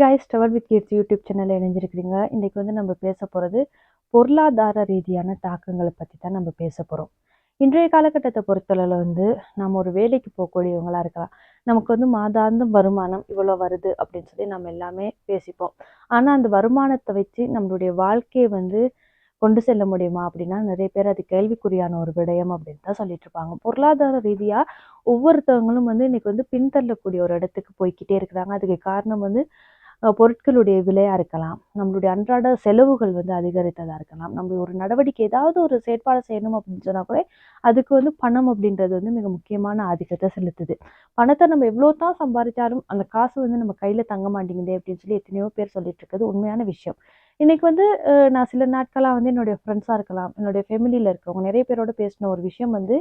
Guys tower with kids YouTube சேனலில் இணைஞ்சிருக்கிறீங்க. இன்றைக்கி வந்து நம்ம பேச போகிறது பொருளாதார ரீதியான தாக்கங்களை பற்றி தான் நம்ம பேச போகிறோம் இன்றைய காலகட்டத்தை பொறுத்தளவில் வந்து நம்ம ஒரு வேலைக்கு போகக்கூடியவங்களாக இருக்கலாம். நமக்கு வந்து மாதாந்தம் வருமானம் இவ்வளோ வருது அப்படின்னு சொல்லி நம்ம எல்லாமே பேசிப்போம். ஆனால் அந்த வருமானத்தை வச்சு நம்மளுடைய வாழ்க்கையை வந்து கொண்டு செல்ல முடியுமா அப்படின்னா நிறைய பேர் அது கேள்விக்குறியான ஒரு விடயம் அப்படின்னு தான் சொல்லிட்டு இருப்பாங்க. பொருளாதார ரீதியாக ஒவ்வொருத்தவங்களும் வந்து இன்னைக்கு வந்து பின்தள்ளக்கூடிய ஒரு இடத்துக்கு போய்க்கிட்டே இருக்கிறாங்க. அதுக்கு காரணம் வந்து பொருட்களுடைய விலையாக இருக்கலாம். நம்மளுடைய அன்றாட செலவுகள் வந்து அதிகரித்ததாக இருக்கலாம். நம்ம ஒரு நடவடிக்கை ஏதாவது ஒரு செயற்பாடு செய்யணும் அப்படின்னு சொன்னால் கூட அதுக்கு வந்து பணம் அப்படின்றது வந்து மிக முக்கியமான ஆதிக்கத்தை செலுத்துது. பணத்தை நம்ம எவ்வளோ தான் சம்பாதிச்சாலும் அந்த காசு வந்து நம்ம கையில் தங்க மாட்டேங்குதே அப்படின்னு சொல்லி எத்தனையோ பேர் சொல்லிட்டு இருக்கிறது உண்மையான விஷயம். இன்றைக்கி வந்து நான் சில நாட்களாக வந்து என்னுடைய ஃப்ரெண்ட்ஸாக இருக்கலாம். என்னுடைய ஃபேமிலியில் இருக்கிறவங்க நிறைய பேரோட பேசின ஒரு விஷயம் வந்து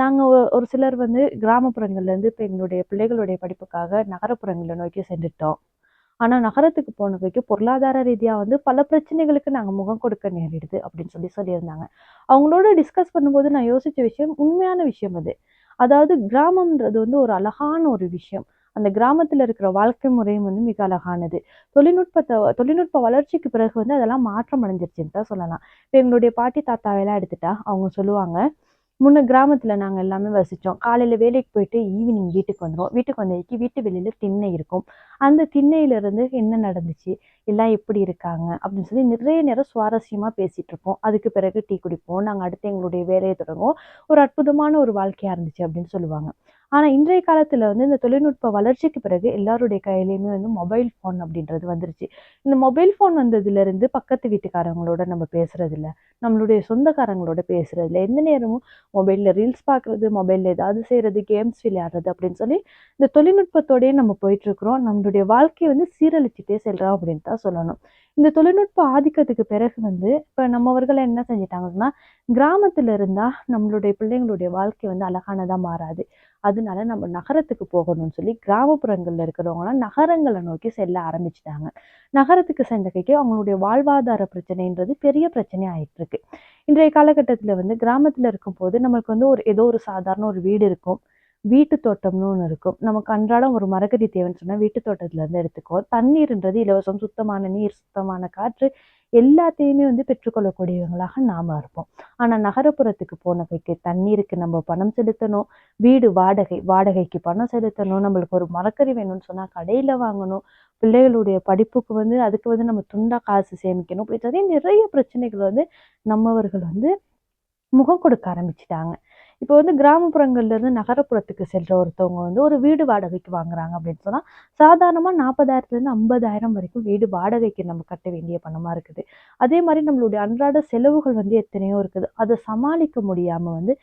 நாங்கள் ஒரு சிலர் வந்து கிராமப்புறங்கள்லேருந்து இப்போ எங்களுடைய பிள்ளைகளுடைய படிப்புக்காக நகரப்புறங்களை நோக்கி சென்றுட்டோம். ஆனால் நகரத்துக்கு போனதுக்கு பொருளாதார ரீதியாக வந்து பல பிரச்சனைகளுக்கு நாங்கள் முகம் கொடுக்க நேரிடுது அப்படின்னு சொல்லி சொல்லியிருந்தாங்க. அவங்களோட டிஸ்கஸ் பண்ணும்போது நான் யோசித்த விஷயம் உண்மையான விஷயம் அது. அதாவது கிராமம்ன்றது வந்து ஒரு அழகான ஒரு விஷயம். அந்த கிராமத்தில் இருக்கிற வாழ்க்கை முறையும் வந்து மிக அழகானது. தொழில்நுட்பத்தை தொழில்நுட்ப வளர்ச்சிக்கு பிறகு வந்து அதெல்லாம் மாற்றம் அடைஞ்சிருச்சுன்னு தான் சொல்லலாம். இப்போ எங்களுடைய பாட்டி தாத்தாவெல்லாம் எடுத்துட்டா அவங்க சொல்லுவாங்க முன்ன கிராமத்தில் நாங்கள் எல்லாமே வசித்தோம் காலையில் வேலைக்கு போயிட்டு ஈவினிங் வீட்டுக்கு வந்துடுவோம் வீட்டுக்கு வந்ததுக்கு வீட்டு வெளியில் திண்ணை இருக்கும். அந்த திண்ணையிலேருந்து என்ன நடந்துச்சு? எல்லாம் எப்படி இருக்காங்க? அப்படின்னு சொல்லி நிறைய நேரம் சுவாரஸ்யமாக பேசிகிட்டு இருப்போம். அதுக்கு பிறகு டீ குடிப்போம். நாங்கள் அடுத்து எங்களுடைய வேலையை தொடங்குவோம். ஒரு அற்புதமான ஒரு வாழ்க்கையாக இருந்துச்சு அப்படின்னு சொல்லுவாங்க. ஆனால் இன்றைய காலத்தில் வந்து இந்த தொழில்நுட்ப வளர்ச்சிக்கு பிறகு எல்லாருடைய கையிலையுமே வந்து மொபைல் ஃபோன் அப்படின்றது வந்துருச்சு. இந்த மொபைல் ஃபோன் வந்ததுலேருந்து பக்கத்து வீட்டுக்காரங்களோட நம்ம பேசுகிறதில்ல நம்மளுடைய சொந்தக்காரங்களோட பேசுகிறதில்ல எந்த நேரமும் மொபைலில் ரீல்ஸ் பார்க்குறது மொபைலில் ஏதாவது செய்கிறது கேம்ஸ் விளையாடுறது அப்படின்னு சொல்லி இந்த தொழில்நுட்பத்தோடயே நம்ம போயிட்டுருக்குறோம் நம்மளுடைய வாழ்க்கையை வந்து சீரழிச்சிட்டே செல்கிறோம் அப்படின்னு தான் சொல்லணும். இந்த தொழில்நுட்ப ஆதிக்கத்துக்கு பிறகு வந்து இப்போ நம்மவர்கள் என்ன செஞ்சிட்டாங்கன்னா கிராமத்தில் இருந்தால் நம்மளுடைய பிள்ளைங்களுடைய வாழ்க்கை வந்து அழகானதாக மாறாது. அதனால நம்ம நகரத்துக்கு போகணும்னு சொல்லி கிராமப்புறங்களில் இருக்கிறவங்களாம் நகரங்களை நோக்கி செல்ல ஆரம்பிச்சிட்டாங்க. நகரத்துக்கு சென்ற அவங்களுடைய வாழ்வாதார பிரச்சனைன்றது பெரிய பிரச்சனை ஆயிட்டு இருக்கு இன்றைய காலகட்டத்தில் வந்து கிராமத்தில் இருக்கும்போது நம்மளுக்கு வந்து ஒரு ஏதோ ஒரு சாதாரண ஒரு வீடு இருக்கும். வீட்டு தோட்டம்னு ஒன்று இருக்கும். நமக்கு அன்றாடம் ஒரு மரக்கறி தேவைன்னு சொன்னால் வீட்டு தோட்டத்துலேருந்து இருந்து தண்ணீர்ன்றது இலவசம் சுத்தமான நீர் சுத்தமான காற்று எல்லாத்தையுமே வந்து பெற்றுக்கொள்ளக்கூடியவங்களாக நாம இருப்போம். ஆனால் நகரப்புறத்துக்கு போனவைக்கு தண்ணீருக்கு நம்ம பணம் செலுத்தணும் வீடு வாடகை வாடகைக்கு பணம் செலுத்தணும் நம்மளுக்கு ஒரு மரக்கறி வேணும்னு சொன்னால் கடையில் வாங்கணும் பிள்ளைகளுடைய படிப்புக்கு வந்து அதுக்கு வந்து நம்ம துண்டா காசு சேமிக்கணும் இப்படி நிறைய பிரச்சனைகள் வந்து நம்மவர்கள் வந்து முகம் கொடுக்க ஆரம்பிச்சிட்டாங்க. இப்போ வந்து கிராமப்புறங்கள்ல இருந்து நகரப்புறத்துக்கு செல்ற ஒருத்தவங்க வந்து ஒரு வீடு வாடகைக்கு வாங்குறாங்க அப்படின்னு சொன்னா சாதாரணமா நாற்பதாயிரத்துல இருந்து ஐம்பதாயிரம் வரைக்கும் வீடு வாடகைக்கு நம்ம கட்ட வேண்டிய பணமா இருக்குது. அதே மாதிரி நம்மளுடைய அன்றாட செலவுகள் வந்து எத்தனையோ இருக்குது. அதை சமாளிக்க முடியாம வந்து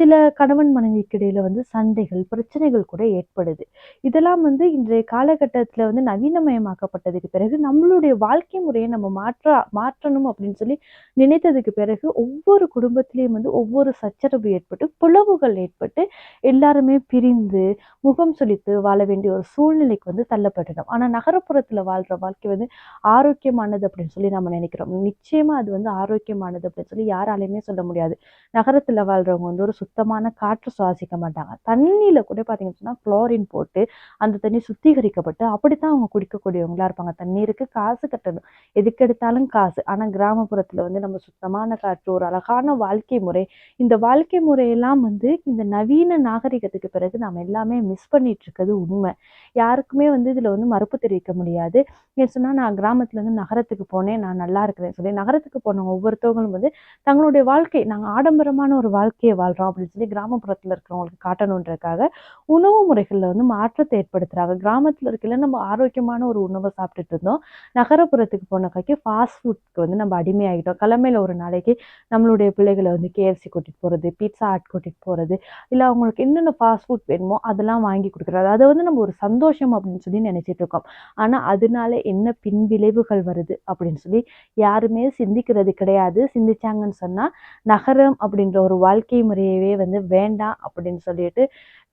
சில கணவன் மனைவிக்கு இடையில வந்து சண்டைகள் பிரச்சனைகள் கூட ஏற்படுது. இதெல்லாம் வந்து இன்றைய காலகட்டத்தில் வந்து நவீனமயமாக்கப்பட்டதுக்கு பிறகு நம்மளுடைய வாழ்க்கை முறையை நம்ம மாற்ற மாற்றணும் அப்படின்னு சொல்லி நினைத்ததுக்கு பிறகு ஒவ்வொரு குடும்பத்திலையும் வந்து ஒவ்வொரு சச்சரவு ஏற்பட்டு புலவுகள் ஏற்பட்டு எல்லாருமே பிரிந்து முகம் சுளித்து வாழ வேண்டிய ஒரு சூழ்நிலைக்கு வந்து தள்ளப்பட்டுடும் ஆனால் நகரப்புறத்தில் வாழ்கிற வாழ்க்கை வந்து ஆரோக்கியமானது அப்படின்னு சொல்லி நம்ம நினைக்கிறோம். நிச்சயமாக அது வந்து ஆரோக்கியமானது அப்படின்னு சொல்லி யாராலையுமே சொல்ல முடியாது. நகரத்தில் வாழ்கிறவங்க வந்து ஒரு சுத்தமான காற்று சுவாசிக்க மாட்டாங்க. தண்ணியில் கூட பார்த்தீங்கன்னு சொன்னால் குளோரின் போட்டு அந்த தண்ணி சுத்திகரிக்கப்பட்டு அப்படித்தான் அவங்க குடிக்கக்கூடியவங்களா இருப்பாங்க. தண்ணீருக்கு காசு கட்டணும். எதுக்கெடுத்தாலும் காசு. ஆனால் கிராமப்புறத்தில் வந்து நம்ம சுத்தமான காற்று ஒரு அழகான வாழ்க்கை முறை. இந்த வாழ்க்கை முறையெல்லாம் வந்து இந்த நவீன நாகரிகத்துக்கு பிறகு நம்ம எல்லாமே மிஸ் பண்ணிட்டு இருக்கிறது உண்மை. யாருக்குமே வந்து இதில் வந்து மறுப்பு தெரிவிக்க முடியாது. ஏன் சொன்னால் நான் கிராமத்துலேருந்து நகரத்துக்கு போனேன். நான் நல்லா இருக்கிறேன் சொல்லி நகரத்துக்கு போனவங்க ஒவ்வொருத்தவங்களும் வந்து தங்களுடைய வாழ்க்கை நாங்கள் ஆடம்பரமான ஒரு வாழ்க்கையை வாழ்கிறோம் அப்படின்னு சொல்லி கிராமப்புறத்தில் இருக்கிறவங்களுக்கு காட்டணுன்றதுக்காக உணவு முறைகளில் வந்து மாற்றத்தை ஏற்படுத்துகிறாங்க கிராமத்தில் இருக்கல நம்ம ஆரோக்கியமான ஒரு உணவை சாப்பிட்டுட்டு இருந்தோம். நகரப்புறத்துக்கு போன கைக்கு ஃபாஸ்ட் ஃபுட்க்கு வந்து நம்ம அடிமையாகிட்டோம் கிழமையில ஒரு நாளைக்கு நம்மளுடைய பிள்ளைகளை வந்து கேஎஃப்சி கூட்டிகிட்டு போகிறது பீட்சா ஆட் கூட்டிகிட்டு போகிறது இல்லை அவங்களுக்கு என்னென்ன ஃபாஸ்ட் ஃபுட் வேணுமோ அதெல்லாம் வாங்கி கொடுக்குறது. அதை வந்து நம்ம ஒரு சந்தோஷம் அப்படின்னு சொல்லி நினச்சிட்டு இருக்கோம். ஆனால் அதனால என்ன பின்விளைவுகள் வருது அப்படின்னு சொல்லி யாருமே சிந்திக்கிறது கிடையாது. சிந்திச்சாங்கன்னு சொன்னால் நகரம் அப்படின்ற ஒரு வாழ்க்கை முறையை முறையவே வந்து வேண்டாம் அப்படின்னு சொல்லிட்டு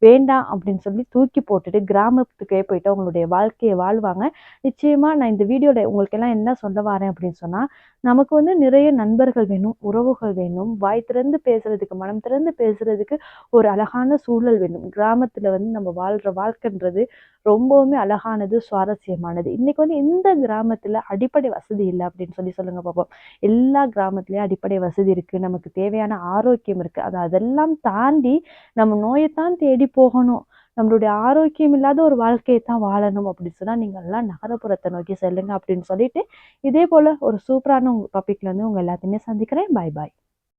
வேண்டாம் அப்படின்னு சொல்லி தூக்கி போட்டுட்டு கிராமத்துக்கே போயிட்டு அவங்களுடைய வாழ்க்கையை வாழ்வாங்க. நிச்சயமாக நான் இந்த வீடியோவில் உங்களுக்கெல்லாம் என்ன சொல்ல வரேன் அப்படின்னு சொன்னால் நமக்கு வந்து நிறைய நண்பர்கள் வேணும் உறவுகள் வேணும். வாய் திறந்து பேசுறதுக்கு மனம் திறந்து பேசுறதுக்கு ஒரு அழகான சூழல் வேணும். கிராமத்தில் வந்து நம்ம வாழ்கிற வாழ்க்கைன்றது ரொம்பவுமே அழகானது சுவாரஸ்யமானது. இன்னைக்கு வந்து எந்த கிராமத்தில் அடிப்படை வசதி இல்லை அப்படின்னு சொல்லி சொல்லுங்க பார்ப்போம் எல்லா கிராமத்துலேயும் அடிப்படை வசதி இருக்குது நமக்கு தேவையான ஆரோக்கியம் இருக்குது அது அதெல்லாம் தாண்டி நம்ம நோயைத்தான் தேடி போகணும். நம்மளுடைய ஆரோக்கியம் இல்லாத ஒரு வாழ்க்கையை தான் வாழணும் அப்படின்னு சொன்னால் நீங்கள் எல்லாம் நகரப்புறத்தை நோக்கி செல்லுங்க அப்படின்னு சொல்லிட்டு இதே போல் ஒரு சூப்பரான உங்கள் டாப்பிக்லேருந்து வந்து உங்கள் எல்லாத்தையுமே சந்திக்கிறேன். பாய் பாய்